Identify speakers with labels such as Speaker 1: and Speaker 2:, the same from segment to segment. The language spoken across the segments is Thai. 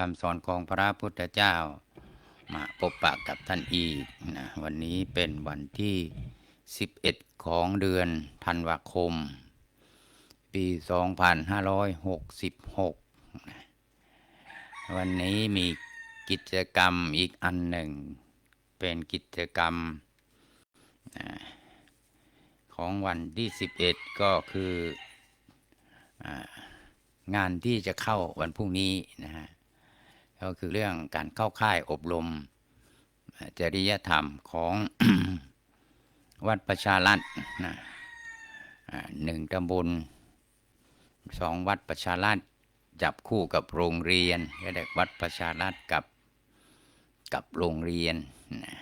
Speaker 1: คำสอนของพระพุทธเจ้า มาพบปะกับท่านอีกนะวันนี้เป็นวันที่ 11 ของเดือนธันวาคม ปี 2566นะวันนี้มีกิจกรรมอีกอันหนึ่ง เป็นกิจกรรมของวันที่ 11 ก็คืองานที่จะเข้าวันพรุ่งนี้นะฮะ ก็คือเรื่องการเข้าค่ายอบรม จริยธรรมของวัดประชารัฐนะหนึ่งตำบลสองวัดประชารัฐจับคู่กับโรงเรียนก็ได้วัดประชารัฐกับกับโรงเรียนนะ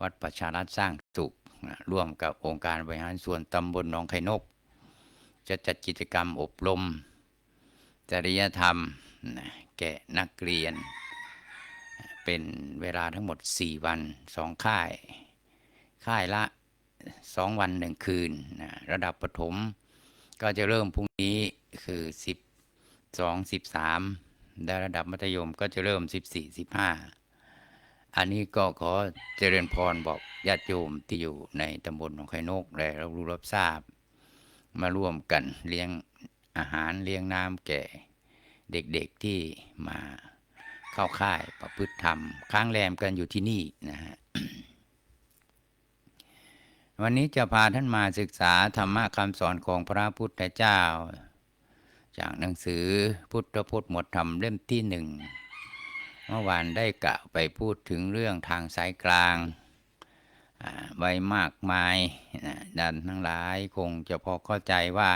Speaker 1: วัดประชารัฐสร้างสุขนะร่วมกับองค์การบริหารส่วนตำบลหนองไข่นก จะจัดกิจกรรมอบรม จริยธรรม แก่นักเรียน เป็นเวลาทั้งหมด 4 วัน 2 ค่าย ค่ายละ 2 วัน1คืนนะระดับประถมก็จะเริ่มพรุ่งนี้คือ 12 13และระดับมัธยมก็จะเริ่ม 14 15 อันนี้ก็ขอเจริญพรบอกญาติโยมที่อยู่ในตำบลหนองไข่นกและรับรู้รับทราบ มาร่วมกันเลี้ยงอาหารเลี้ยงน้ำแก่ เด็กๆที่มาเข้าค่ายประพฤติธรรม ค้างแรมกันอยู่ที่นี่นะฮะวันนี้จะพาท่านมาศึกษาธรรมะคำสอนของพระพุทธเจ้า จากหนังสือพุทธพจน์หมวดธรรมเล่มที่หนึ่งเมื่อวานได้กล่าวไปพูดถึงเรื่องทางสายกลางอ่าไว้มากมายนะดันทั้งหลายคงจะพอเข้าใจว่า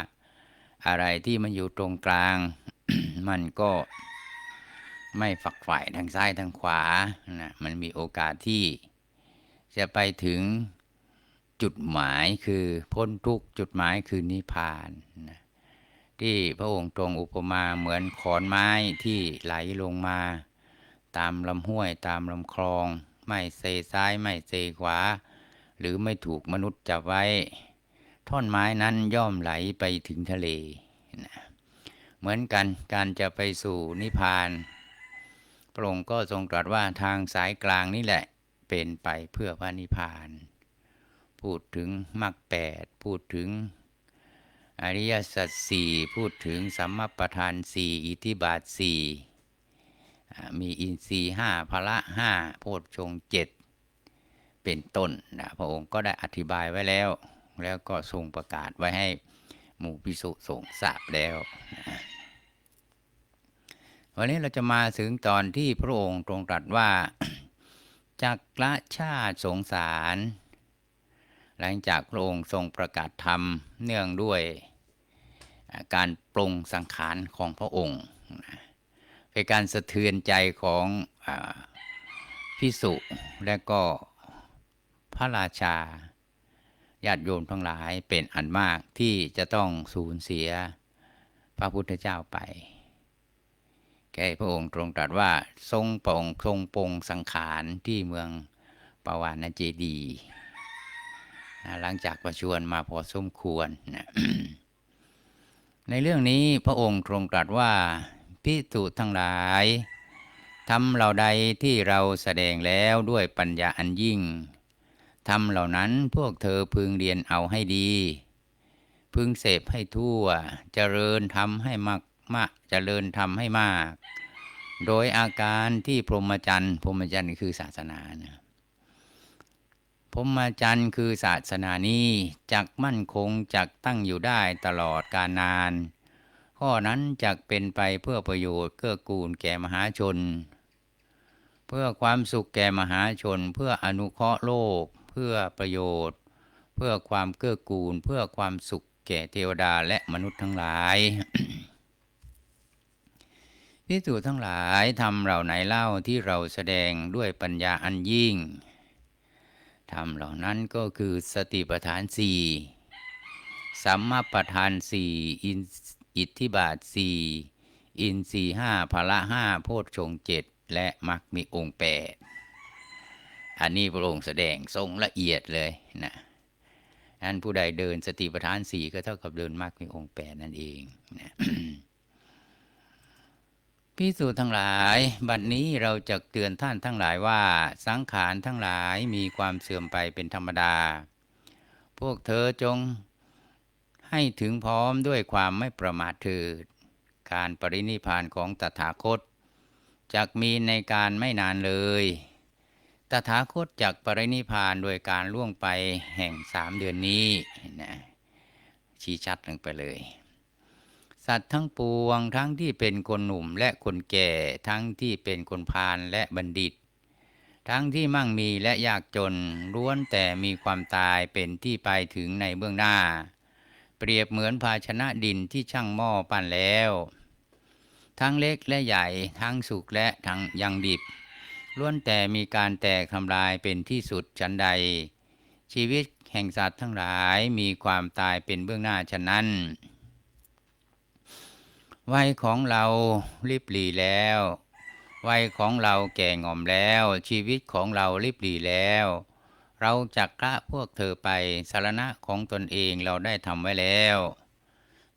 Speaker 1: อะไรที่มันอยู่ตรงกลาง มันก็ไม่ฝักใฝ่ทางซ้ายทางขวานะมันมีโอกาสที่จะไปถึงจุดหมายคือพ้นทุกจุดหมายคือนิพพานนะที่พระองค์ตรงอุปมาเหมือนขอนไม้ที่ไหลลงมา ตามลำห้วยตามลำคลอง ไม่เซซ้ายไม่เซขวา หรือไม่ถูกมนุษย์จับไว้ ท่อนไม้นั้นย่อมไหลไปถึงทะเลนะ เหมือนกันการจะไปสู่นิพพาน พระองค์ก็ทรงตรัสว่าทางสายกลางนี่แหละเป็นไปเพื่อพระนิพพาน พูดถึงมรรคแปดพูดถึงอริยสัจสี่พูดถึงสัมมาประธานสี่อิทธิบาทสี่มีอินทรีย์ห้าพละห้าโพชฌงค์เจ็ดเป็นต้นนะพระองค์ก็ได้อธิบายไว้แล้ว แล้วก็ทรงประกาศไว้ให้หมู่พิสุสงฆ์ทราบแล้วนะ วันนี้เราจะมาถึงตอนที่พระองค์ตรงตรัสว่าจักละชาติสงสาร หลังจากพระองค์ทรงประกาศธรรมเนื่องด้วยการปรงสังขารของพระองค์เป็นการสะเทือนใจของอพิสุและก็พระราชาญาติโยมทั้งหลายเป็นอันมากที่จะต้องสูญเสียพระพุทธเจ้าไป แก่พระองค์ตรงตรัสว่าทรงปรงทรงปงสังขารที่เมืองปาวานเจดีหลังจากประชวรมาพอสมควร ในเรื่องนี้พระองค์ทรงตรัสว่าพิสูจทั้งหลายทำเหล่าใดที่เราแสดงแล้วด้วยปัญญาอันยิ่งทำเหล่านั้นพวกเธอพึงเรียนเอาให้ดี พึงเสพให้ทั่ว เจริญทำให้มาก มากเจริญทำให้มาก โดยอาการที่พรหมจรรย์พรหมจรรย์คือศาสนานะพรหมจรรย์คือศาสนานี้จักมั่นคงจักตั้งอยู่ได้ตลอดกาลนาน ข้อนั้นจักเป็นไปเพื่อประโยชน์เกื้อกูลแก่มหาชน เพื่อความสุขแก่มหาชน เพื่ออนุเคราะห์โลก เพื่อประโยชน์ เพื่อความเกื้อกูล เพื่อความสุขแก่เทวดาและมนุษย์ทั้งหลาย พิสูจทั้งหลายทำเหล่าไหนเล่าที่เราแสดงด้วยปัญญาอันยิ่งทำเหล่านั้นก็คือสติปัฏฐานสี่สัมมาปัฏฐานสี่อินอิทธิบาทสี่อินสี่ห้าพละห้าโพชฌงเจ็ดและมรรคมีองค์แปดอันนี้พระองค์แสดงทรงละเอียดเลยนะอันผู้ใดเดินสติปัฏฐานสี่ก็เท่ากับเดินมรรคมีองค์แปดนั่นเองนะ พิสูจน์ทั้งหลาย บัดนี้เราจะเตือนท่านทั้งหลายว่า สังขารทั้งหลายมีความเสื่อมไปเป็นธรรมดา พวกเธอจงให้ถึงพร้อมด้วยความไม่ประมาทเถิด การปรินิพานของตถาคตจักมีในการไม่นานเลย ตถาคตจักปรินิพานโดยการล่วงไปแห่งสามเดือนนี้นะชี้ชัดลงไปเลย สัตว์ทั้งปวงทั้งที่เป็นคนหนุ่มและคนแก่ ทั้งที่เป็นคนพาลและบัณฑิต ทั้งที่มั่งมีและยากจนล้วนแต่มีความตายเป็นที่ไปถึงในเบื้องหน้า เปรียบเหมือนภาชนะดินที่ช่างหม้อปั้นแล้ว ทั้งเล็กและใหญ่ทั้งสุกและทั้งยังดิบล้วนแต่มีการแตกทำลายเป็นที่สุดชั้นใด ชีวิตแห่งสัตว์ทั้งหลายมีความตายเป็นเบื้องหน้าฉะนั้น วัยของเราริบหลีแล้ว วัยของเราแก่งอมแล้ว ชีวิตของเราริบหลีแล้ว เราจักละพวกเธอไปสารณะของตนเองเราได้ทำไว้แล้ว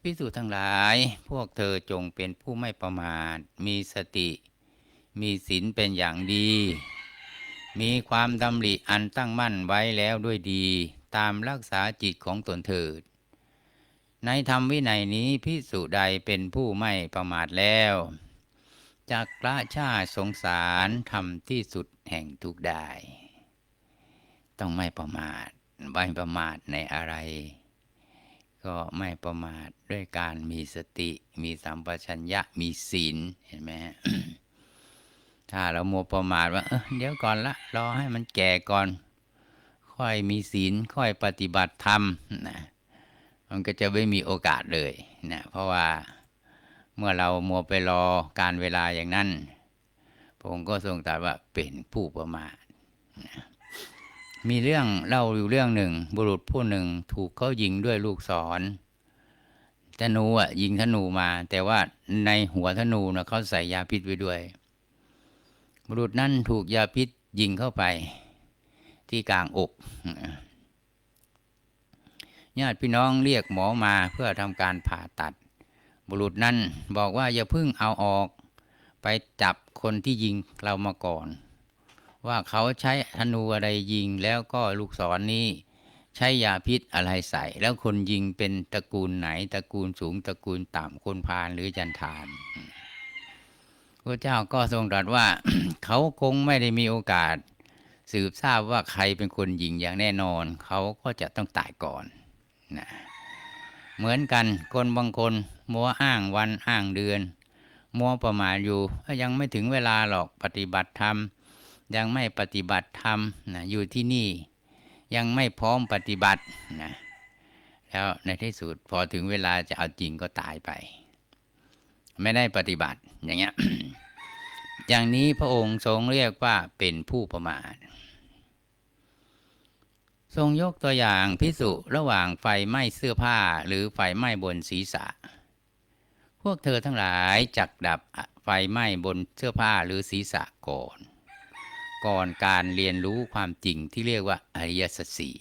Speaker 1: พิสูจน์ทั้งหลาย พวกเธอจงเป็นผู้ไม่ประมาท มีสติ มีศีลเป็นอย่างดี มีความดำริอันตั้งมั่นไว้แล้วด้วยดี ตามรักษาจิตของตนเถิด ในธรรมวินัยนี้พิสุใดเป็นผู้ไม่ประมาทแล้วจากละชาสงสารทำที่สุดแห่งทุกได้ ต้องไม่ประมาทไม่ประมาทในอะไร ก็ไม่ประมาทด้วยการมีสติ มีสัมปชัญญะมีศีลเห็นไหมฮะถ้าเรามัวประมาทว่าเออเดี๋ยวก่อนละรอให้มันแก่ก่อน ค่อยมีศีลค่อยปฏิบัติธรรมนะ มันก็จะไม่มีโอกาสเลยนะเพราะว่าเมื่อเรามัวไปรอการเวลาอย่างนั้นพระองค์ก็ทรงตรัสว่าเป็นผู้ประมาทนะมีเรื่องเล่าอยู่เรื่องหนึ่ง บุรุษผู้หนึ่งถูกเขายิงด้วยลูกศรธนูอะยิงธนูมา แต่ว่าในหัวธนูนะเขาใส่ยาพิษไว้ด้วย บุรุษนั้นถูกยาพิษยิงเข้าไป ที่กลางอก ญาติพี่น้องเรียกหมอมาเพื่อทำการผ่าตัด บุรุษนั้นบอกว่าอย่าพิ่งเอาออก ไปจับคนที่ยิงเรามาก่อน ว่าเขาใช้ธนูอะไรยิงแล้วก็ลูกศรนนี้ ใช้ยาพิษอะไรใส่ แล้วคนยิงเป็นตระกูลไหนตระกูลสูงตระกูลต่ำคนพาลหรือจันทานพระเจ้าก็ทรงตรัสว่าเขาคงไม่ได้มีโอกาส สืบทราบว่าใครเป็นคนยิงอย่างแน่นอน เขาก็จะต้องตายก่อน นะเหมือนกันคนบางคนมัวอ้างวันอ้างเดือน มัวประมาทอยู่ยังไม่ถึงเวลาหรอกปฏิบัติธรรม ยังไม่ปฏิบัติธรรมนะอยู่ที่นี่ยังไม่พร้อมปฏิบัตินะแล้วในที่สุดพอถึงเวลาจะเอาจริงก็ตายไป ไม่ได้ปฏิบัติอย่างเงี้ยอย่างนี้พระองค์ทรงเรียกว่าเป็นผู้ประมาท ทรงยกตัวอย่างพิสุระหว่างไฟไหม้เสื้อผ้าหรือไฟไหม้บนศีรษะ พวกเธอทั้งหลายจักดับไฟไหม้บนเสื้อผ้าหรือศีรษะก่อน ก่อนการเรียนรู้ความจริงที่เรียกว่าอริยสัจสี่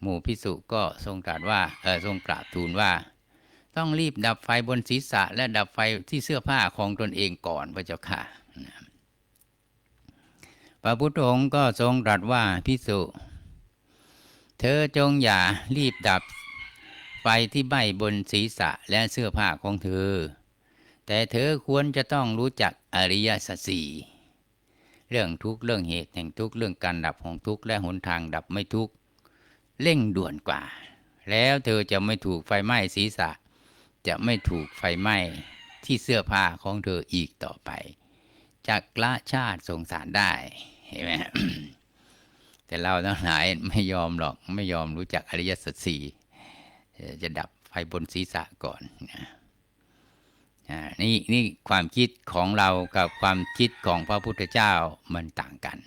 Speaker 1: หมู่พิสุก็ทรงตรัสว่าเออทรงกราบทูลว่า ต้องรีบดับไฟบนศีรษะ และดับไฟที่เสื้อผ้าของตนเองก่อนพระเจ้าค่ะพระพุทธองค์ก็ทรงตรัสว่าพิสุ เธอจงอย่ารีบดับไฟที่ไหม้บนศีรษะและเสื้อผ้าของเธอ แต่เธอควรจะต้องรู้จักอริยสัจสี่เรื่องทุกข์เรื่องเหตุแห่งทุกข์เรื่องการดับของทุกข์และหนทางดับไม่ทุกข์เร่งด่วนกว่า แล้วเธอจะไม่ถูกไฟไหม้ศีรษะ จะไม่ถูกไฟไหม้ที่เสื้อผ้าของเธออีกต่อไปจากละชาติสงสารได้เห็นไหม แต่เราทั้งหลายไม่ยอมหรอกไม่ยอมรู้จักอริยสัจสี่จะดับไฟบนศีรษะก่อนนะนี่นี่ความคิดของเรากับความคิดของพระพุทธเจ้ามันต่างกัน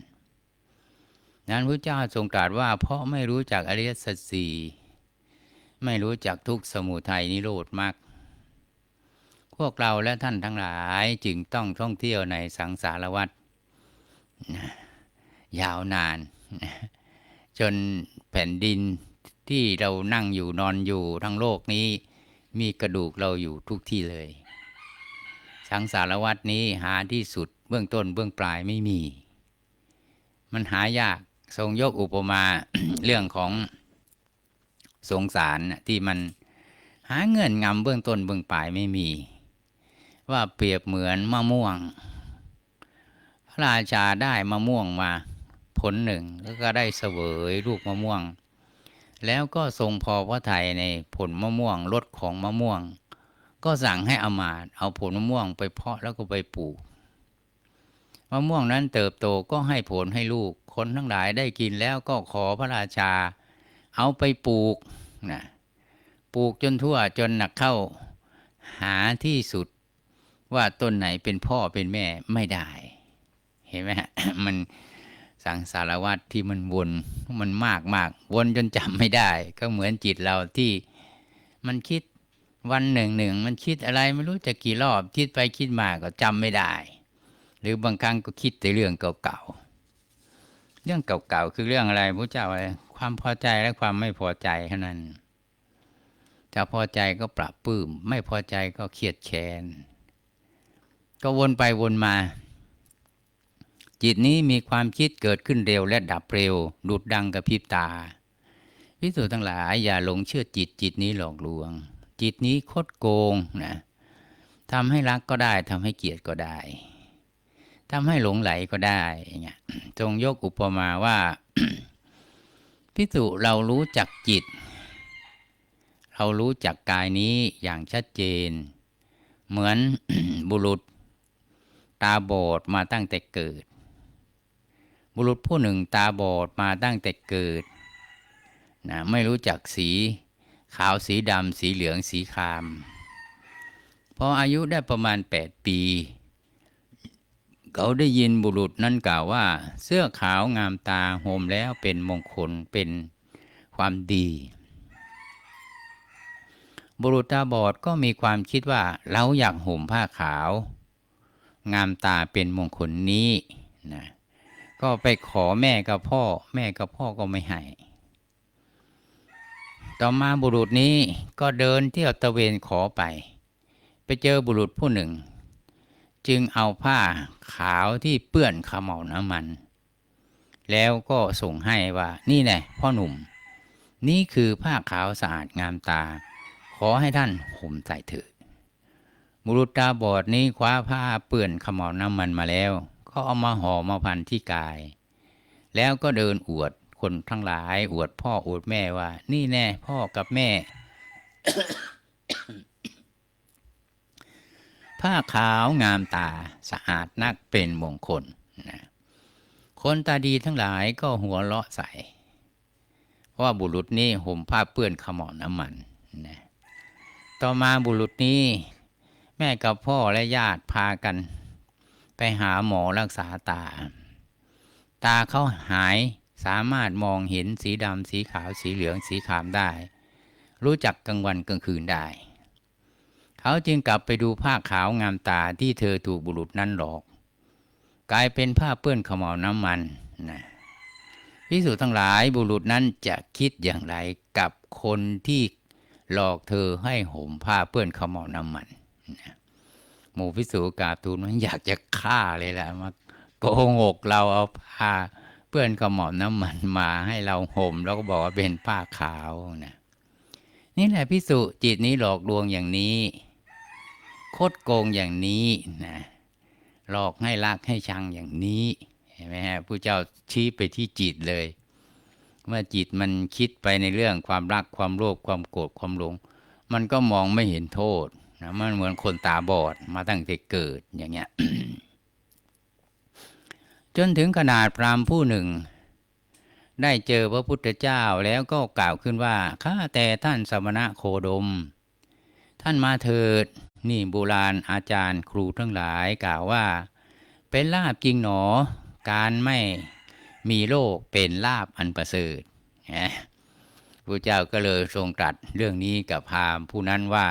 Speaker 1: นั้นพระเจ้าทรงตรัสว่า เพราะไม่รู้จักอริยสัจสี่ไม่รู้จักทุกสมุทัยนิโรธมรรคพวกเราและท่านทั้งหลายจึงต้องท่องเที่ยวในสังสารวัฏยาวนาน จนแผ่นดินที่เรานั่งอยู่นอนอยู่ทั้งโลกนี้ มีกระดูกเราอยู่ทุกที่เลย สังสารวัตนี้หาที่สุดเบื้องต้นเบื้องปลายไม่มี มันหายากทรงยกอุปมาเรื่องของสงสารที่มันหาเงื่อนงำเบื้องต้นเบื้องปลายไม่มี ว่าเปรียบเหมือนมะม่วง พระราชาได้มะม่วงมา ผลหนึ่ง แล้วก็ได้เสวยลูกมะม่วง แล้วก็ทรงพอพระทัยในผลมะม่วงรสของมะม่วง ก็สั่งให้อมาตเอาผลมะม่วงไปเพาะแล้วก็ไปปลูกมะม่วงนั้นเติบโตก็ให้ผลให้ลูกคนทั้งหลายได้กินแล้วก็ขอพระราชา เอาไปปลูกนะปลูกจนทั่วจนหนักเข้าหาที่สุดว่าต้นไหนเป็นพ่อเป็นแม่ไม่ได้ เห็นไหมฮะมัน สังสารวัตรที่มันวนมันมากมากวนจนจำไม่ได้ ก็เหมือนจิตเราที่มันคิดวันหนึ่งหนึ่งมันคิดอะไรไม่รู้จะกี่รอบคิดไปคิดมาก็จำไม่ได้ หรือบางครั้งก็คิดแต่เรื่องเก่าๆเรื่องเก่าๆคือเรื่องอะไรพระเจ้าอะไรความพอใจและความไม่พอใจเท่านั้นจะพอใจก็ปรับปลื้ม ไม่พอใจก็เครียดแค้นก็วนไปวนมา จิตนี้มีความคิดเกิดขึ้นเร็วและดับเร็ว ดุดดังกับพริบตาพิสูจน์ทั้งหลายอย่าหลงเชื่อจิตจิตนี้หลอกลวง จิตนี้คดโกงนะทำให้รักก็ได้ทำให้เกลียดก็ได้ทำให้หลงไหลก็ได้อย่างเงี้ยจงยกอุปมาว่าพิสุเรารู้จักจิต เรารู้จักกายนี้อย่างชัดเจน เหมือนบุรุษ ตาบอดมาตั้งแต่เกิด บุรุษผู้หนึ่งตาบอดมาตั้งแต่เกิดนะไม่รู้จักสีขาวสีดำสีเหลืองสีคราม พออายุได้ประมาณ 8 ปี เขาได้ยินบุรุษนั้นกล่าวว่า เสื้อขาวงามตาห่มแล้วเป็นมงคลเป็นความดี บุรุษตาบอดก็มีความคิดว่าเราอยากห่มผ้าขาว งามตาเป็นมงคลนี้นะ ก็ไปขอแม่กับพ่อ แม่กับพ่อก็ไม่ให้ ต่อมาบุรุษนี้ก็เดินเที่ยวตะเวนขอไป ไปเจอบุรุษผู้หนึ่ง จึงเอาผ้าขาวที่เปื้อนขมเหลาน้ำมัน แล้วก็ส่งให้ว่า นี่แน่พ่อหนุ่ม นี่คือผ้าขาวสะอาดงามตา ขอให้ท่านห่มใส่เถิดบุรุษตาบอดนี้คว้าผ้าเปื้อนขมเหลาน้ำมันมาแล้ว ก็เอามาห่อมาพันที่กาย แล้วก็เดินอวดคนทั้งหลาย อวดพ่ออวดแม่ว่า นี่แน่พ่อกับแม่ ผ้าขาวงามตาสะอาดนักเป็นมงคลนะคนตาดีทั้งหลายก็หัวเราะใส่เพราะว่าบุรุษนี้ห่มผ้าเปื้อนขมอน้ำมันนะต่อมาบุรุษนี้ แม่กับพ่อและญาติพากัน ไปหาหมอรักษาตา ตาเขาหายสามารถมองเห็นสีดำสีขาวสีเหลืองสีขามได้ รู้จักกลางวันกลางคืนได้ เขาจึงกลับไปดูผ้าขาวงามตาที่เธอถูกบุรุษนั้นหลอก กลายเป็นผ้าเปื้อนขมเหลน้ำมันนะพิสูจน์ทั้งหลายบุรุษนั้นจะคิดอย่างไรกับคนที่หลอกเธอให้ห่มผ้าเปื้อนขมเหลน้ำมันนะ หมู่พิสูจกาบทูลว่าอยากจะฆ่าเลยแหละมาโกหกเราเอาผ้าเปื้อนขมเหลาน้ำมันมาให้เราห่ม แล้วก็บอกว่าเป็นผ้าขาวนะนี่แหละพิสุจิตนี้หลอกลวงอย่างนี้ โคดโกงอย่างนี้นะหลอกให้รักให้ชังอย่างนี้เห็นไหมฮะผู้เจ้าชี้ไปที่จิตเลย เมื่อจิตมันคิดไปในเรื่องความรักความโลภความโกรธความหลง มันก็มองไม่เห็นโทษ นะมันเหมือนคนตาบอดมาตั้งแต่เกิดอย่างเงี้ยจนถึงขนาดพราหมณ์ผู้หนึ่ง ได้เจอพระพุทธเจ้าแล้วก็กล่าวขึ้นว่าข้าแต่ท่านสมณะโคดม ท่านมาเถิด นี่โบราณอาจารย์ครูทั้งหลายกล่าวว่า เป็นลาบจริงหนอ การไม่มีโรคเป็นลาบอันประเสริฐนะพระเจ้าก็เลยทรงตรัสเรื่องนี้กับพราหมณ์ผู้นั้นว่า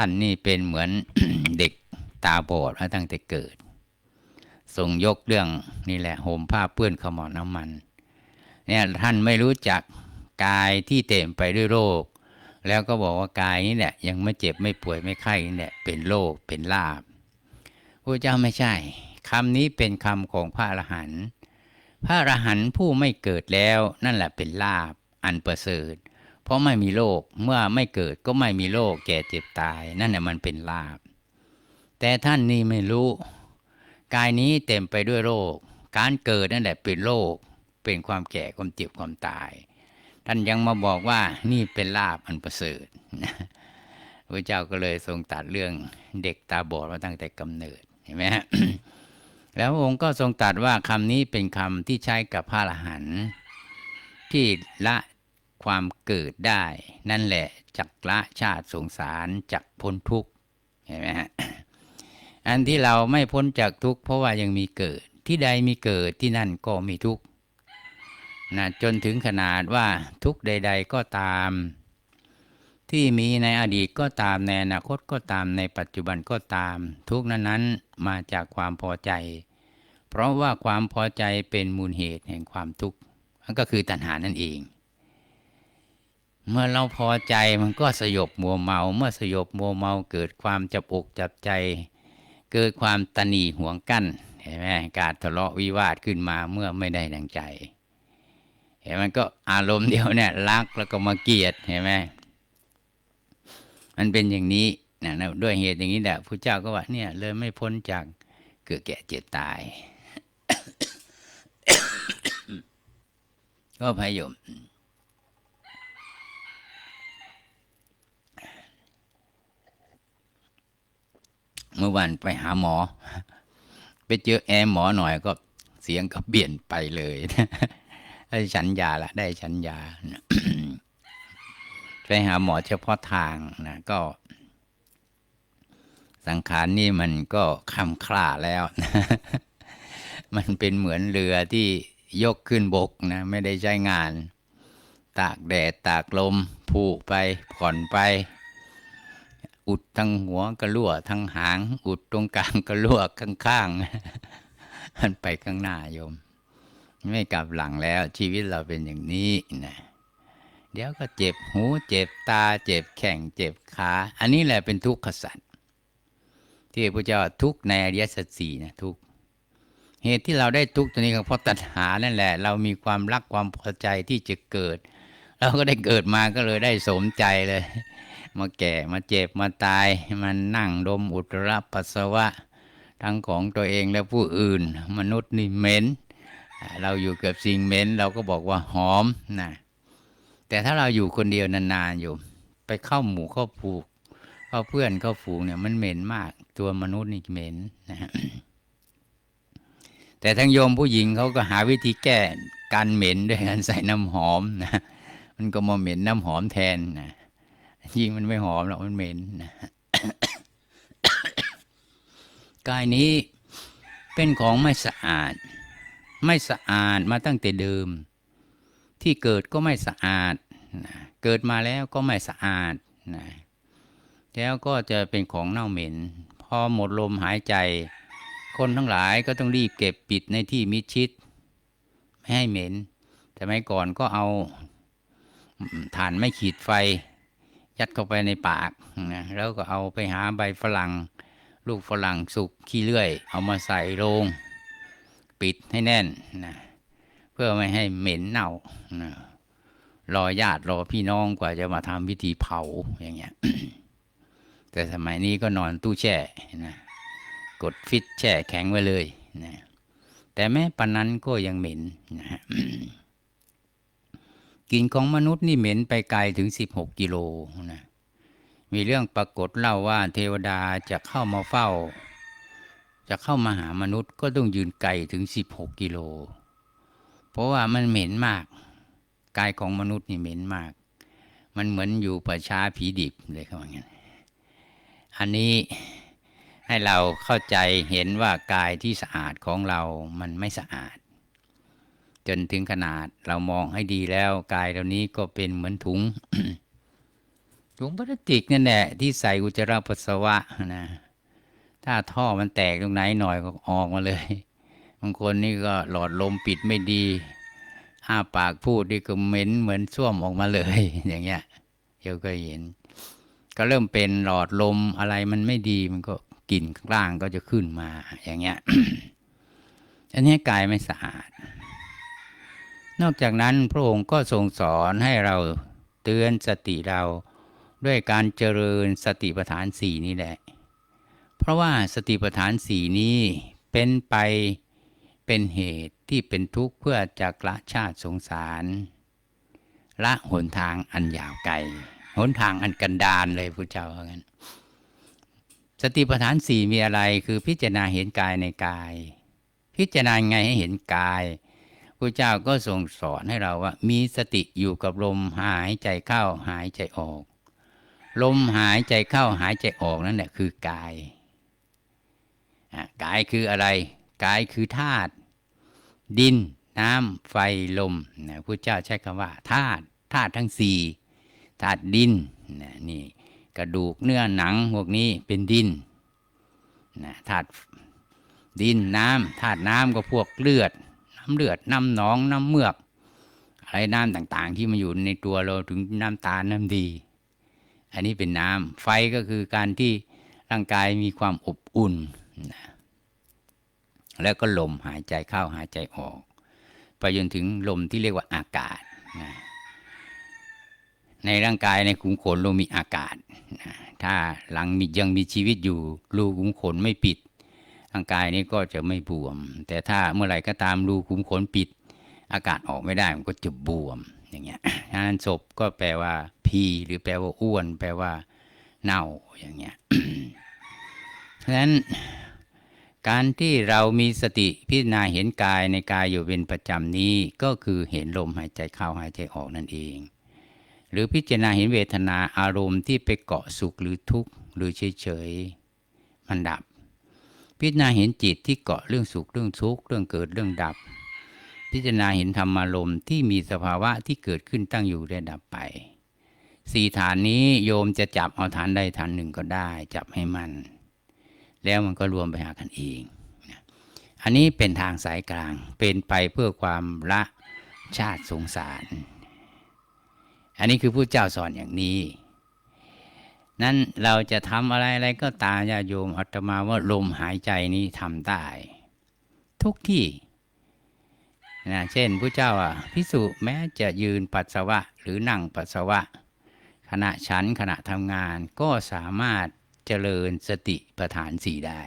Speaker 1: ท่านนี่เป็นเหมือนเด็กตาบอดมาตั้งแต่เกิด ทรงยกเรื่องนี่แหละห่มผ้าเปื้อนขมอนน้ำมัน เนี่ยท่านไม่รู้จักกายที่เต็มไปด้วยโรค แล้วก็บอกว่ากายนี้เนี่ยยังไม่เจ็บไม่ป่วยไม่ไข้นี่แหละเป็นโรคเป็นลาบพระเจ้าไม่ใช่คำนี้เป็นคำของพระอรหันต์พระอรหันต์ผู้ไม่เกิดแล้วนั่นแหละเป็นลาบอันประเสริฐ เพราะไม่มีโรคเมื่อไม่เกิดก็ไม่มีโรคแก่เจ็บตาย นั่นแหละมันเป็นลาบ แต่ท่านนี่ไม่รู้ กายนี้เต็มไปด้วยโรค การเกิดนั่นแหละเป็นโรคเป็นความแก่ความเจ็บความตาย ท่านยังมาบอกว่านี่เป็นลาบอันประเสริฐพระเจ้าก็เลยทรงตัดเรื่องเด็กตาบอดมาตั้งแต่กำเนิดเห็นไหมฮะแล้วองค์ก็ทรงตรัสว่าคำนี้เป็นคำที่ใช้กับพระอรหันต์ที่ละ ความเกิดได้ นั่นแหละจักละชาติสงสารจักพ้นทุกข์เห็นไหมฮะอันที่เราไม่พ้นจากทุกข์เพราะว่ายังมีเกิด ที่ใดมีเกิดที่นั่นก็มีทุกข์นะจนถึงขนาดว่าทุกข์ใด ๆ ก็ตาม ที่มีในอดีตก็ตามในอนาคตก็ตามในปัจจุบันก็ตาม ทุกข์นั้นๆมาจากความพอใจ เพราะว่าความพอใจเป็นมูลเหตุแห่งความทุกข์นั่นก็คือตัณหานั่นเอง เมื่อเราพอใจมันก็สยบมัวเมา เมื่อสยบมัวเมาเกิดความจับอกจับใจ เกิดความตนีห่วงกั้นเห็นไหมการทะเลาะวิวาทขึ้นมาเมื่อไม่ได้ดังใจ เห็นมันก็อารมณ์เดียวเนี่ยรักแล้วก็มาเกลียดเห็นไหมมันเป็นอย่างนี้นะด้วยเหตุอย่างนี้แหละพระเจ้าก็ว่าเนี่ยเลยไม่พ้นจากเกิดแก่เจ็บตาย ก็พยม เมื่อวันไปหาหมอ ไปเจอแอร์หมอหน่อยก็เสียงก็เปลี่ยนไปเลยได้ฉันยาละได้ฉันยาไปหาหมอเฉพาะทางนะก็ สังขารนี่มันก็คำคร่าแล้วมันเป็นเหมือนเรือที่ยกขึ้นบกนะ ไม่ได้ใช้งาน ตากแดดตากลมผูกไปผ่อนไป อุดทั้งหัวก็รั่วทั้งหาง อุดตรงกลางก็รั่วข้างๆมันไปข้างหน้าโยม ไม่กลับหลังแล้ว ชีวิตเราเป็นอย่างนี้นะเดี๋ยวก็เจ็บหูเจ็บตา เจ็บแข้งเจ็บขาอันนี้แหละเป็นทุกขสัตว์ที่พระเจ้าทุกในอริยสัจสี่นะทุกเหตุที่เราได้ทุกตัวนี้ก็เพราะตัณหานั่นแหละ เรามีความรักความพอใจที่จะเกิด เราก็ได้เกิดมาก็เลยได้สมใจเลย มาแก่มาเจ็บมาตาย มันนั่งดมอุจจาระปัสสาวะ ทั้งของตัวเองและผู้อื่น มนุษย์นี่เหม็น เราอยู่กับสิ่งเหม็น เราก็บอกว่าหอมนะแต่ถ้าเราอยู่คนเดียวนานๆอยู่ ไปเข้าหมู่เข้าผูกเข้าเพื่อนเข้าฝูงเนี่ยมันเหม็นมาก ตัวมนุษย์นี่เหม็นนะแต่ทั้งโยมผู้หญิงเขาก็หาวิธีแก้การเหม็นด้วยการใส่น้ำหอมนะมันก็มาเหม็นน้ำหอมแทนนะ ยิ่งมันไม่หอมหรอกมันเหม็นนะกายนี้เป็นของไม่สะอาด ไม่สะอาดมาตั้งแต่เดิม ที่เกิดก็ไม่สะอาดนะเกิดมาแล้วก็ไม่สะอาดนะแล้วก็จะเป็นของเน่าเหม็น พอหมดลมหายใจ คนทั้งหลายก็ต้องรีบเก็บปิดในที่มิดชิด ไม่ให้เหม็นแต่ไม่ก่อนก็เอาถ่านไม่ขีดไฟ ยัดเข้าไปในปากนะแล้วก็เอาไปหาใบฝรั่ง ลูกฝรั่งสุกขี้เลื่อย เอามาใส่โรงปิดให้แน่นนะเพื่อไม่ให้เหม็นเน่านะรอญาติรอพี่น้องกว่าจะมาทำพิธีเผาอย่างเงี้ย แต่สมัยนี้ก็นอนตู้แช่นะกดฟิตแช่แข็งไว้เลยนะแต่แม้ปนนั้นก็ยังเหม็นนะฮะ กลิ่นของมนุษย์นี่เหม็นไปไกลถึง 16 กิโลนะมีเรื่องปรากฏเล่าว่าเทวดาจะเข้ามาเฝ้า จะเข้ามาหามนุษย์ก็ต้องยืนไกลถึง 16 กิโล เพราะว่ามันเหม็นมากกายของมนุษย์นี่เหม็นมาก มันเหมือนอยู่ประชาผีดิบเลยเขาว่างั้นอันนี้ให้เราเข้าใจเห็นว่ากายที่สะอาดของเรามันไม่สะอาด จนถึงขนาดเรามองให้ดีแล้วกายเรานี้ก็เป็นเหมือนถุง ถุงพลาสติกนั่นแหละที่ใส่อุจจาระปัสสาวะนะถ้าท่อมันแตกตรงไหนหน่อยก็ออกมาเลยบางคนนี่ก็หลอดลมปิดไม่ดีอ้าปากพูดนี่ก็เหม็นเหมือนส้วมออกมาเลย อย่างเงี้ยเดี๋ยวก็เห็น ก็เริ่มเป็นหลอดลมอะไรมันไม่ดีมันก็กลิ่นข้างล่างก็จะขึ้นมาอย่างเงี้ยอันนี้กายไม่สะอาด นอกจากนั้นพระองค์ก็ทรงสอนให้เราเตือนสติเราด้วยการเจริญสติปัฏฐานสี่นี่แหละ เพราะว่าสติปัฏฐานสี่นี้เป็นไปเป็นเหตุที่เป็นทุกข์เพื่อจะละชาติสงสาร ละหนทางอันยาวไกลหนทางอันกันดารเลยพระเจ้าว่างั้น สติปัฏฐานสี่มีอะไรคือพิจารณาเห็นกายในกาย พิจารณาไงให้เห็นกาย พระเจ้าก็ทรงสอนให้เราว่า มีสติอยู่กับลมหายใจเข้าหายใจออก ลมหายใจเข้าหายใจออกนั่นแหละคือกายกายคืออะไร กายคือธาตุดิน น้ำไฟลมนะพระเจ้าใช้คำว่าธาตุธาตุทั้งสี่ธาตุดินนะนี่กระดูกเนื้อหนังพวกนี้เป็นดินนะธาตุดินน้ำธาตุน้ำก็พวกเลือด เลือดน้ำหนองน้ำเมือก อะไรน้ำต่างๆ ที่มาอยู่ในตัวเราถึงน้ำตาลน้ำดี อันนี้เป็นน้ำไฟก็คือการที่ร่างกายมีความอบอุ่นนะแล้วก็ลมหายใจเข้าหายใจออก ไปจนถึงลมที่เรียกว่าอากาศนะในร่างกายในขุมขนเรามีอากาศนะถ้าหลังมียังมีชีวิตอยู่รูขุมขนไม่ปิด ร่างกายนี้ก็จะไม่บวม แต่ถ้าเมื่อไหร่ก็ตามรูขุมขนปิด อากาศออกไม่ได้มันก็จะบวมอย่างเงี้ยฉะนั้นศพก็แปลว่าพีหรือแปลว่าอ้วน แปลว่าเน่าอย่างเงี้ยเพราะฉะนั้นการที่เรามีสติพิจารณาเห็นกายในกายอยู่เป็นประจำนี้ก็คือเห็นลมหายใจเข้าหายใจออกนั่นเอง หรือพิจารณาเห็นเวทนาอารมณ์ที่ไปเกาะสุขหรือทุกข์หรือเฉยๆมันดับ พิจารณาเห็นจิตที่เกาะเรื่องสุขเรื่องทุกข์เรื่องเกิดเรื่องดับ พิจารณาเห็นธรรมารมณ์ที่มีสภาวะที่เกิดขึ้นตั้งอยู่และดับไปสี่ฐานนี้โยมจะจับเอาฐานใดฐานหนึ่งก็ได้ จับให้มัน แล้วมันก็รวมไปหากันเองอันนี้เป็นทางสายกลางเป็นไปเพื่อความละชาติสงสาร อันนี้คือผู้เจ้าสอนอย่างนี้ นั้นเราจะทำอะไรอะไรก็ตามญาติโยมอาตมาว่าลมหายใจนี้ทำได้ทุกที่นะเช่นผู้เจ้าอะพิสุแม้จะยืนปัสสาวะหรือนั่งปัสสาวะ ขณะฉันขณะทำงานก็สามารถเจริญสติปัฏฐานสี่ได้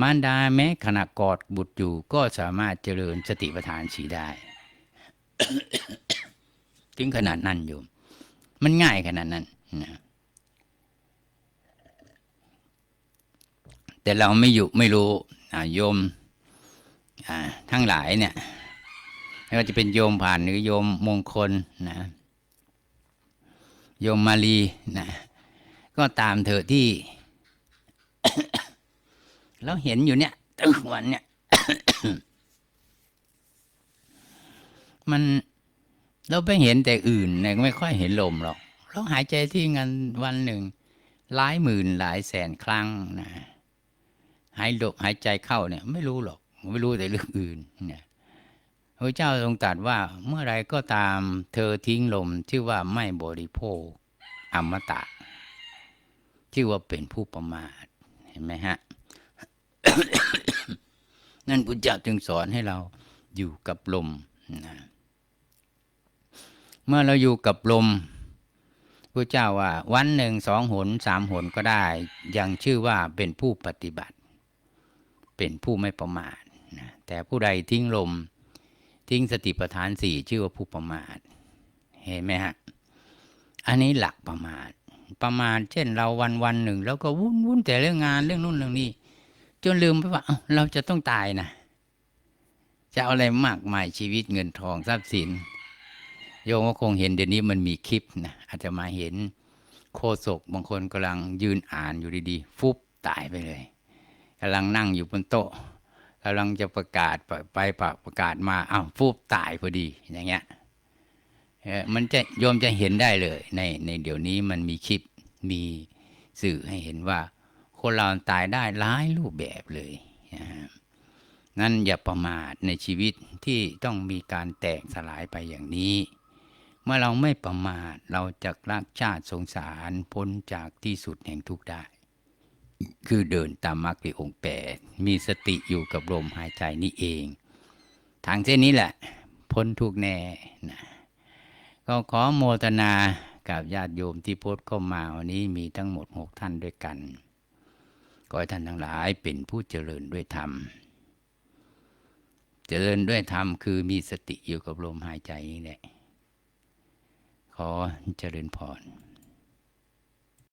Speaker 1: มารดาแม้ขณะกอดบุตรอยู่ก็สามารถเจริญสติปัฏฐานสี่ได้ ถึงขนาดนั้นอยู่ มันง่ายขนาดนั้น นะแต่เราไม่อยู่ไม่รู้โยมทั้งหลายเนี่ยไม่ว่าจะเป็นโยมผ่านหรือโยมมงคลนะโยมมาลีนะก็ตามเถอะที่ เราเห็นอยู่เนี่ยทุกวันเนี่ย มันเราไปเห็นแต่อื่นเนี่ยไม่ค่อยเห็นลมหรอก เราหายใจที่งานวันหนึ่ง หลายหมื่นหลายแสนครั้งนะหายลมหายใจเข้าเนี่ยไม่รู้หรอก ไม่รู้แต่เรื่องอื่นเนี่ยพระเจ้าทรงตรัสว่าเมื่อไรก็ตามเธอทิ้งลมชื่อว่าไม่บริโภคอมตะ ชื่อว่าเป็นผู้ประมาทเห็นไหมฮะนั่นพุทธเจ้าจึงสอนให้เราอยู่กับลมนะเมื่อเราอยู่กับลม พระเจ้าว่า วันหนึ่งสองหนสามหนก็ได้ ยังชื่อว่าเป็นผู้ปฏิบัติ เป็นผู้ไม่ประมาทนะแต่ผู้ใดทิ้งลม ทิ้งสติปัฏฐานสี่ชื่อว่าผู้ประมาท เห็นไหมฮะ อันนี้หลักประมาท ประมาทเช่นเราวันวันหนึ่ง แล้วก็วุ่นวุ่นแต่เรื่องงานเรื่องนู่นเรื่องนี้ จนลืมไปว่าเาเราจะต้องตายนะจะเอาอะไรมากมายชีวิตเงินทองทรัพย์สิน โยมก็คงเห็นเดี๋ยวนี้มันมีคลิปนะอาจจะมาเห็นโคศกบางคนกำลังยืนอ่านอยู่ดีๆ ฟุบตายไปเลยกำลังนั่งอยู่บนโต๊ะกำลังจะประกาศไปประกาศมาอ้าวฟุบตายพอดีอย่างเงี้ยมันจะโยมจะเห็นได้เลยในในเดี๋ยวนี้มันมีคลิปมีสื่อให้เห็นว่า คนเราตายได้หลายรูปแบบเลยนะนั่นอย่าประมาทในชีวิตที่ต้องมีการแตกสลายไปอย่างนี้ เมื่อเราไม่ประมาทเราจะรักชาติสงสารพ้นจากที่สุดแห่งทุกข์ได้ คือเดินตามมรรคองค์แปดมีสติอยู่กับลมหายใจนี่เอง ทางเส้นนี้แหละ พ้นทุกข์แน่นะก็ขอโมทนากับญาติโยมที่โพสต์เข้ามาวันนี้มีทั้งหมดหกท่านด้วยกันขอให้ท่านทั้งหลายเป็นผู้เจริญด้วยธรรม เจริญด้วยธรรมคือมีสติอยู่กับลมหายใจนี่แหละ ขอเจริญพร